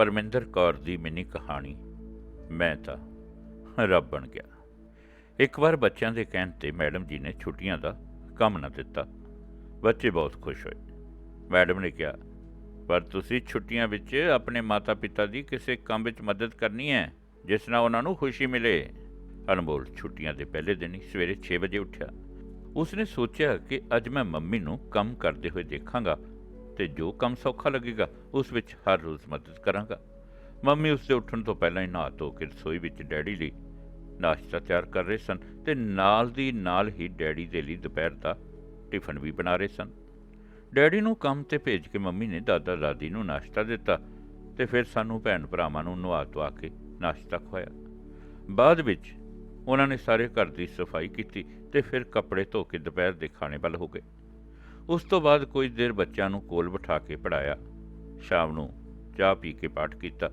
ਪਰਮਿੰਦਰ ਕੌਰ ਦੀ mini ਕਹਾਣੀ, ਮੈਂ ਤਾਂ ਰੱਬ ਬਣ ਗਿਆ। ਇੱਕ ਵਾਰ ਬੱਚਿਆਂ ਦੇ ਕਹਿਣ ਤੇ ਮੈਡਮ ਜੀ ਨੇ ਛੁੱਟੀਆਂ ਦਾ ਕੰਮ ਨਾ ਦਿੱਤਾ। ਬੱਚੇ ਬਹੁਤ ਖੁਸ਼ ਹੋਏ। ਮੈਡਮ ਨੇ ਕਿਹਾ, ਪਰ ਤੁਸੀਂ ਛੁੱਟੀਆਂ ਵਿੱਚ ਆਪਣੇ ਮਾਤਾ-ਪਿਤਾ ਦੀ ਕਿਸੇ ਕੰਮ ਵਿੱਚ ਮਦਦ ਕਰਨੀ ਹੈ, ਜਿਸ ਨਾਲ ਉਹਨਾਂ ਨੂੰ ਖੁਸ਼ੀ ਮਿਲੇ? ਅਨਮੋਲ ਛੁੱਟੀਆਂ ਦੇ ਪਹਿਲੇ ਦਿਨ ਹੀ ਸਵੇਰੇ 6 ਵਜੇ ਉੱਠਿਆ। ਉਸਨੇ ਸੋਚਿਆ ਕਿ ਅੱਜ ਮੈਂ ਮੰਮੀ ਨੂੰ ਕੰਮ ਕਰਦੇ ਹੋਏ ਦੇਖਾਂਗਾ। ਤੇ ਜੋ ਕੰਮ ਸੌਖਾ ਲੱਗੇਗਾ, ਉਸ ਵਿੱਚ ਹਰ ਰੋਜ਼ ਮਦਦ ਕਰਾਂਗਾ। ਮੰਮੀ ਉਸਦੇ ਉੱਠਣ ਤੋਂ ਪਹਿਲਾਂ ਹੀ ਨਹਾ ਧੋ ਕੇ ਰਸੋਈ ਵਿੱਚ ਡੈਡੀ ਲਈ ਨਾਸ਼ਤਾ ਤਿਆਰ ਕਰ ਰਹੇ ਸਨ ਤੇ ਨਾਲ ਦੀ ਨਾਲ ਹੀ ਡੈਡੀ ਦੇ ਲਈ ਦੁਪਹਿਰ ਦਾ ਟਿਫਨ ਵੀ ਬਣਾ ਰਹੇ ਸਨ। ਡੈਡੀ ਨੂੰ ਕੰਮ ਤੇ ਭੇਜ ਕੇ ਮੰਮੀ ਨੇ ਦਾਦਾ ਦਾਦੀ ਨੂੰ ਨਾਸ਼ਤਾ ਦਿੱਤਾ ਤੇ ਫਿਰ ਸਾਨੂੰ ਭੈਣ ਭਰਾਵਾਂ ਨੂੰ ਨਵਾ ਧਵਾ ਕੇ ਨਾਸ਼ਤਾ ਖਵਾਇਆ। ਬਾਅਦ ਵਿੱਚ ਉਹਨਾਂ ਨੇ ਸਾਰੇ ਘਰ ਦੀ ਸਫ਼ਾਈ ਕੀਤੀ ਤੇ ਫਿਰ ਕੱਪੜੇ ਧੋ ਕੇ ਦੁਪਹਿਰ ਦੇ ਖਾਣੇ ਵੱਲ ਹੋ ਗਏ। ਉਸ ਤੋਂ ਬਾਅਦ ਕੁਝ ਦੇਰ ਬੱਚਿਆਂ ਨੂੰ ਕੋਲ ਬਿਠਾ ਕੇ ਪੜਾਇਆ ਸ਼ਾਮ ਨੂੰ ਚਾਹ ਪੀ ਕੇ ਪਾਠ ਕੀਤਾ,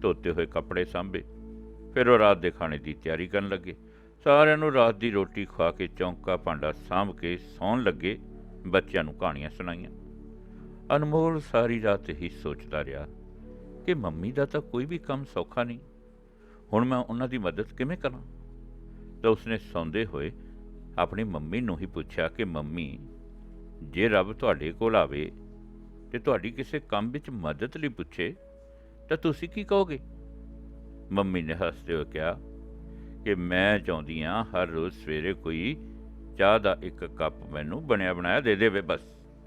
ਧੋਤੇ ਹੋਏ ਕੱਪੜੇ ਸਾਂਭੇ, ਫਿਰ ਉਹ ਰਾਤ ਦੇ ਖਾਣੇ ਦੀ ਤਿਆਰੀ ਕਰਨ ਲੱਗੇ। ਸਾਰਿਆਂ ਨੂੰ ਰਾਤ ਦੀ ਰੋਟੀ ਖਵਾ ਕੇ ਚੌਂਕਾ ਭਾਂਡਾ ਸਾਂਭ ਕੇ ਸੌਣ ਲੱਗੇ, ਬੱਚਿਆਂ ਨੂੰ ਕਹਾਣੀਆਂ ਸੁਣਾਈਆਂ। ਅਨਮੋਲ ਸਾਰੀ ਰਾਤ ਹੀ ਸੋਚਦਾ ਰਿਹਾ ਕਿ ਮੰਮੀ ਦਾ ਤਾਂ ਕੋਈ ਵੀ ਕੰਮ ਸੌਖਾ ਨਹੀਂ। ਹੁਣ ਮੈਂ ਉਹਨਾਂ ਦੀ ਮਦਦ ਕਿਵੇਂ ਕਰਾਂ? ਤਾਂ ਉਸਨੇ ਸੌਂਦੇ ਹੋਏ ਆਪਣੀ ਮੰਮੀ ਨੂੰ ਹੀ ਪੁੱਛਿਆ ਕਿ ਮੰਮੀ ਜੇ ਰੱਬ ਤੁਹਾਡੇ ਕੋਲ ਆਵੇ ਤੇ ਤੁਹਾਡੀ ਕਿਸੇ ਕੰਮ ਵਿੱਚ ਮਦਦ ਲਈ ਪੁੱਛੇ, ਤਾਂ ਤੁਸੀਂ ਕੀ ਕਹੋਗੇ? ਮੰਮੀ ਨੇ ਹੱਸਦੇ ਹੋਏ ਕਿਹਾ, ਕਿ ਮੈਂ ਚਾਹੁੰਦੀ ਹਾਂ ਹਰ ਰੋਜ਼ ਸਵੇਰੇ ਕੋਈ ਚਾਹ ਦਾ ਇੱਕ ਕੱਪ ਮੈਨੂੰ ਬਣਿਆ ਬਣਾਇਆ ਦੇ ਦੇਵੇ ਬਸ।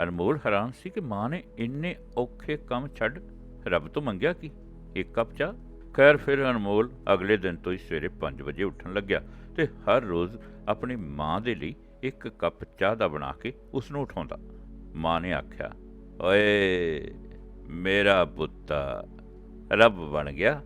ਅਨਮੋਲ ਹੈਰਾਨ ਸੀ ਕਿ ਮਾਂ ਨੇ ਇੰਨੇ ਔਖੇ ਕੰਮ ਛੱਡ ਰੱਬ ਤੋਂ ਮੰਗਿਆ ਕਿ? ਇੱਕ ਕੱਪ ਚਾਹ? ਖੈਰ ਫਿਰ ਅਨਮੋਲ ਅਗਲੇ ਦਿਨ ਤੋਂ ਹੀ ਸਵੇਰੇ 5 ਵਜੇ ਉੱਠਣ ਲੱਗਿਆ ਤੇ ਹਰ ਰੋਜ਼ ਆਪਣੀ ਮਾਂ ਦੇ ਲਈ ਇੱਕ ਕੱਪ ਚਾਹ ਦਾ ਬਣਾ ਕੇ ਉਸ ਨੂੰ ਉਠਾਉਂਦਾ। ਮਾਂ ਨੇ ਆਖਿਆ, ਓਏ ਮੇਰਾ ਪੁੱਤਾ, ਰੱਬ ਬਣ ਗਿਆ।